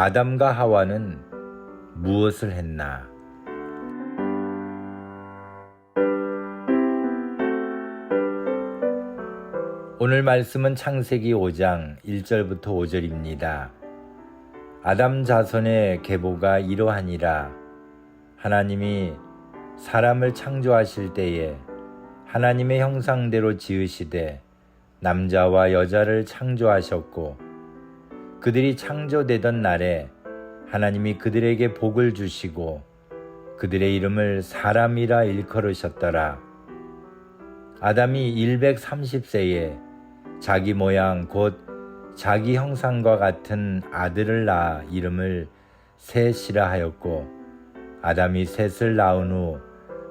아담과 하와는 무엇을 했나? 오늘 말씀은 창세기 5장 1절부터 5절입니다. 아담 자손의 계보가 이러하니라. 하나님이 사람을 창조하실 때에 하나님의 형상대로 지으시되 남자와 여자를 창조하셨고 그들이 창조되던 날에 하나님이 그들에게 복을 주시고 그들의 이름을 사람이라 일컬으셨더라. 아담이 130세에 자기 모양 곧 자기 형상과 같은 아들을 낳아 이름을 셋이라 하였고 아담이 셋을 낳은 후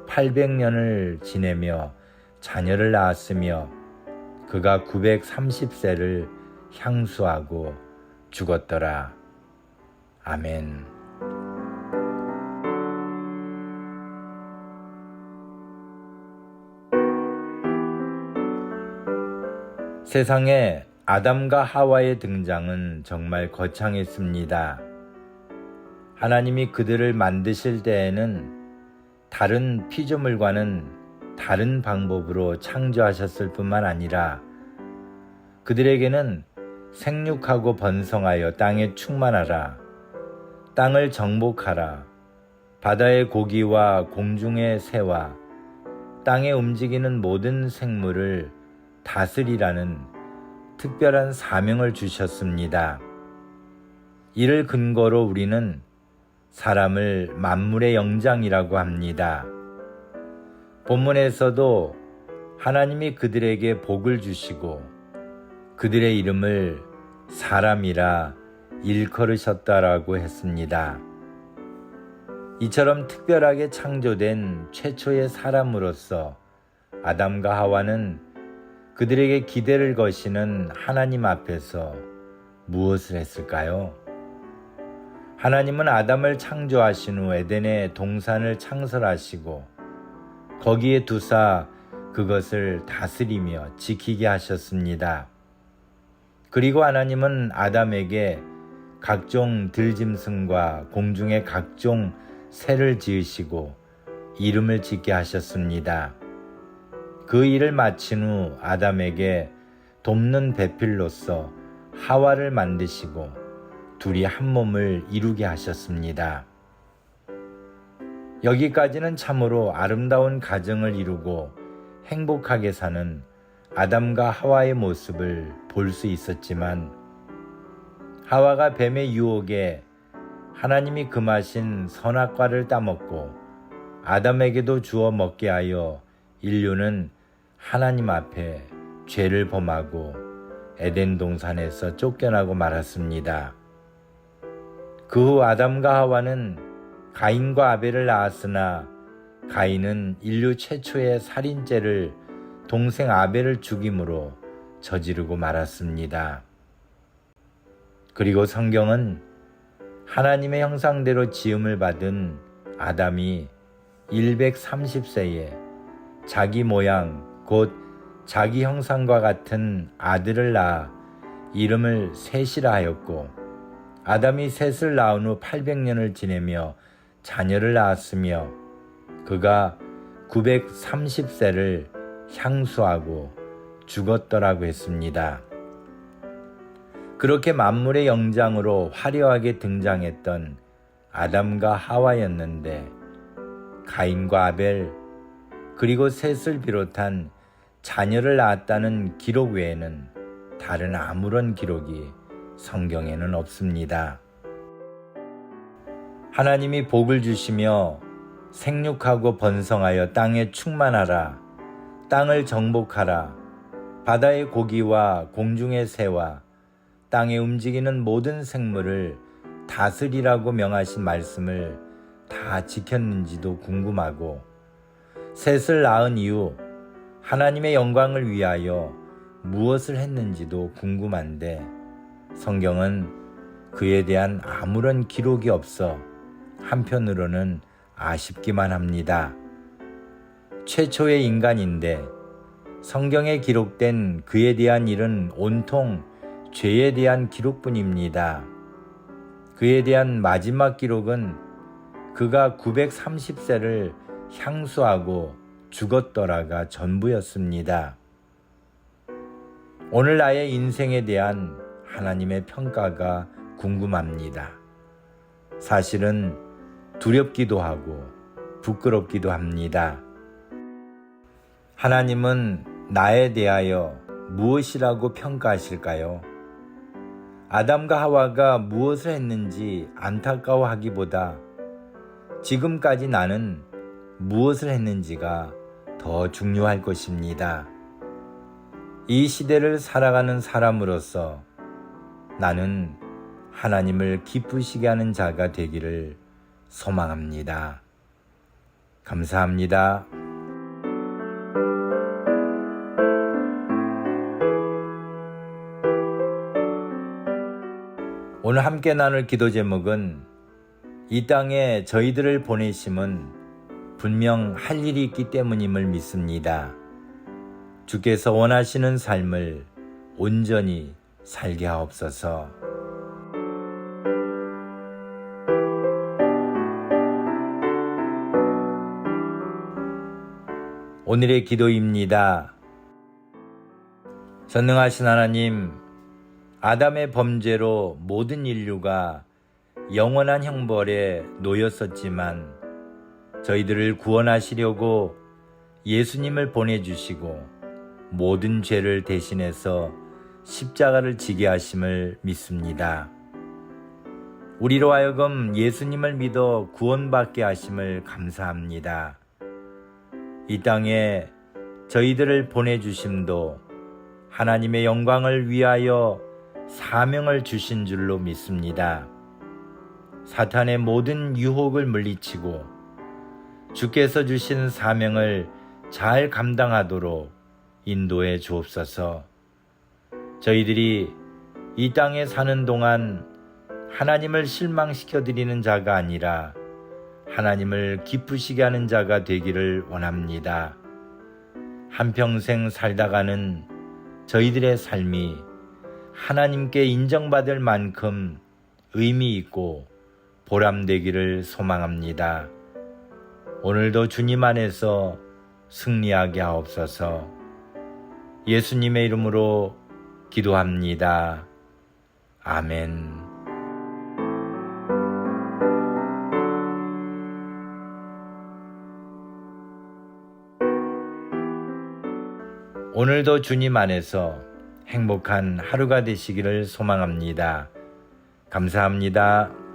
800년을 지내며 자녀를 낳았으며 그가 930세를 향수하고 죽었더라. 아멘. 세상에 아담과 하와의 등장은 정말 거창했습니다. 하나님이 그들을 만드실 때에는 다른 피조물과는 다른 방법으로 창조하셨을 뿐만 아니라 그들에게는 생육하고 번성하여 땅에 충만하라. 땅을 정복하라. 바다의 고기와 공중의 새와 땅에 움직이는 모든 생물을 다스리라는 특별한 사명을 주셨습니다. 이를 근거로 우리는 사람을 만물의 영장이라고 합니다. 본문에서도 하나님이 그들에게 복을 주시고 그들의 이름을 사람이라 일컬으셨다라고 했습니다. 이처럼 특별하게 창조된 최초의 사람으로서 아담과 하와는 그들에게 기대를 거시는 하나님 앞에서 무엇을 했을까요? 하나님은 아담을 창조하신 후 에덴의 동산을 창설하시고 거기에 두사 그것을 다스리며 지키게 하셨습니다. 그리고 하나님은 아담에게 각종 들짐승과 공중의 각종 새를 지으시고 이름을 짓게 하셨습니다. 그 일을 마친 후 아담에게 돕는 배필로서 하와를 만드시고 둘이 한 몸을 이루게 하셨습니다. 여기까지는 참으로 아름다운 가정을 이루고 행복하게 사는 아담과 하와의 모습을 볼 수 있었지만 하와가 뱀의 유혹에 하나님이 금하신 선악과를 따먹고 아담에게도 주어 먹게 하여 인류는 하나님 앞에 죄를 범하고 에덴 동산에서 쫓겨나고 말았습니다. 그 후 아담과 하와는 가인과 아벨을 낳았으나 가인은 인류 최초의 살인죄를 동생 아벨을 죽임으로 저지르고 말았습니다. 그리고 성경은 하나님의 형상대로 지음을 받은 아담이 130세에 자기 모양 곧 자기 형상과 같은 아들을 낳아 이름을 셋이라 하였고 아담이 셋을 낳은 후 800년을 지내며 자녀를 낳았으며 그가 930세를 향수하고 죽었더라고 했습니다. 그렇게 만물의 영장으로 화려하게 등장했던 아담과 하와였는데 가인과 아벨 그리고 셋을 비롯한 자녀를 낳았다는 기록 외에는 다른 아무런 기록이 성경에는 없습니다. 하나님이 복을 주시며 생육하고 번성하여 땅에 충만하라. 땅을 정복하라. 바다의 고기와 공중의 새와 땅에 움직이는 모든 생물을 다스리라고 명하신 말씀을 다 지켰는지도 궁금하고 셋을 낳은 이후 하나님의 영광을 위하여 무엇을 했는지도 궁금한데 성경은 그에 대한 아무런 기록이 없어 한편으로는 아쉽기만 합니다. 최초의 인간인데 성경에 기록된 그에 대한 일은 온통 죄에 대한 기록뿐입니다. 그에 대한 마지막 기록은 그가 930세를 향수하고 죽었더라가 전부였습니다. 오늘 나의 인생에 대한 하나님의 평가가 궁금합니다. 사실은 두렵기도 하고 부끄럽기도 합니다. 하나님은 나에 대하여 무엇이라고 평가하실까요? 아담과 하와가 무엇을 했는지 안타까워하기보다 지금까지 나는 무엇을 했는지가 더 중요할 것입니다. 이 시대를 살아가는 사람으로서 나는 하나님을 기쁘시게 하는 자가 되기를 소망합니다. 감사합니다. 오늘 함께 나눌 기도 제목은 이 땅에 저희들을 보내심은 분명 할 일이 있기 때문임을 믿습니다. 주께서 원하시는 삶을 온전히 살게 하옵소서. 오늘의 기도입니다. 전능하신 하나님, 아담의 범죄로 모든 인류가 영원한 형벌에 놓였었지만 저희들을 구원하시려고 예수님을 보내주시고 모든 죄를 대신해서 십자가를 지게 하심을 믿습니다. 우리로 하여금 예수님을 믿어 구원받게 하심을 감사합니다. 이 땅에 저희들을 보내주심도 하나님의 영광을 위하여 사명을 주신 줄로 믿습니다. 사탄의 모든 유혹을 물리치고 주께서 주신 사명을 잘 감당하도록 인도해 주옵소서. 저희들이 이 땅에 사는 동안 하나님을 실망시켜 드리는 자가 아니라 하나님을 기쁘시게 하는 자가 되기를 원합니다. 한평생 살다가는 저희들의 삶이 하나님께 인정받을 만큼 의미 있고 보람되기를 소망합니다. 오늘도 주님 안에서 승리하게 하옵소서 예수님의 이름으로 기도합니다. 아멘. 오늘도 주님 안에서 행복한 하루가 되시기를 소망합니다. 감사합니다.